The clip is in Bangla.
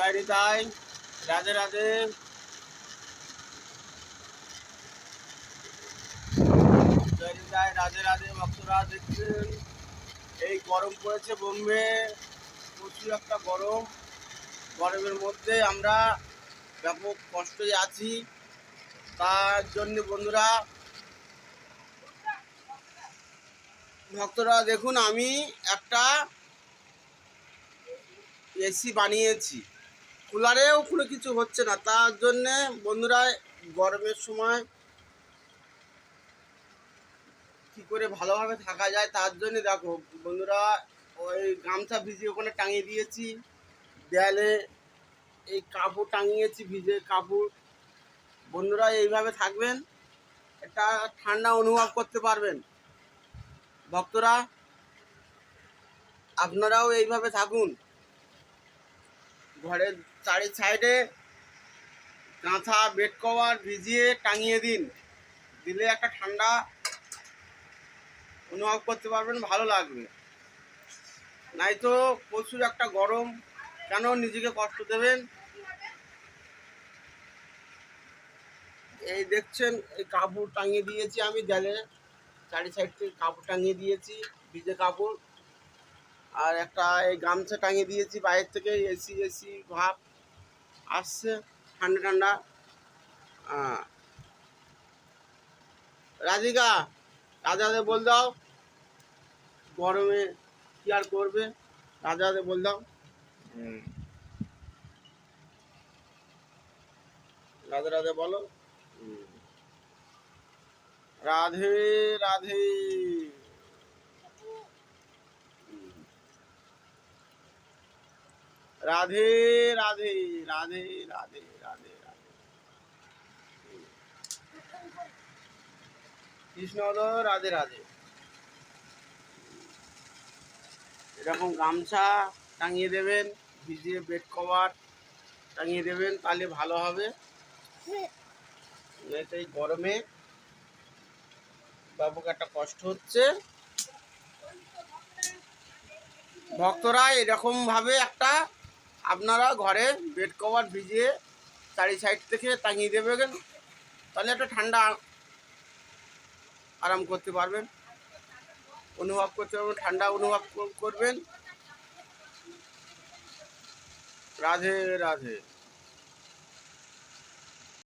জয় নিতাই রাধে রাধে, ভক্তরা দেখছেন। এই গরম পড়েছে বোম্বে, প্রচুর একটা গরম। গরমের মধ্যে আমরা ব্যাপক কষ্টে আছি। তার জন্য বন্ধুরা, ভক্তরা দেখুন, আমি একটা এসি বানিয়েছি। কুলারেও কোনো কিছু হচ্ছে না। তার জন্যে বন্ধুরা, গরমের সময় কি করে ভালোভাবে থাকা যায় তার জন্য দেখো, বন্ধুরা, ওই গামছা ভিজিয়ে ওখানে টাঙিয়ে দিয়েছি। দেয়ালে এই কাপড় টাঙিয়েছি, ভিজে কাপড়। বন্ধুরা, এইভাবে থাকবেন একটা ঠান্ডা অনুভব করতে পারবেন। ভক্তরা, আপনারাও এইভাবে থাকুন। ঘরের চারি সাইডে কাঁথা বেড কভার ভিজিয়ে টাঙিয়ে দিন। দিলে একটা ঠান্ডা অনুভব করতে পারবেন, ভালো লাগবে। নাই তো প্রচুর একটা গরম, কেন নিজেকে কষ্ট দেবেন? এই দেখছেন, এই কাপড় টাঙিয়ে দিয়েছি আমি দেয়ালে চারি সাইড থেকে কাপড় টাঙিয়ে দিয়েছি, ভিজে কাপড়। আর একটা এই গামছা টাঙিয়ে দিয়েছি বাইরের থেকে এসি এসি ভাব আসছে ঠান্ডা ঠান্ডা। রাধিকা রাজাদের বল দাও। গরমে কি আর করবে? রাজাদের বল দাও। রাধে রাধে বলো। রাধে রাধে। রাধে রাধে রাধে রাধে রাধে রাধে। কৃষ্ণ হলো রাধে রাধে। এরকম গামছা টাঙিয়ে দেবেন, ভিজিয়ে বেড কভার টাঙিয়ে দেবেন, তাহলে ভালো হবে। এই গরমে ব্যাপক একটা কষ্ট হচ্ছে। ভক্তরা এরকম ভাবে একটা আপনারা ঘরে বেড কভার ভিজিয়ে চারি সাইড থেকে টাঙিয়ে দেবেন তাহলে একটা ঠান্ডা আরাম করতে পারবেন। অনুভব করতে পারবেন, ঠান্ডা অনুভব করবেন। রাধে রাধে।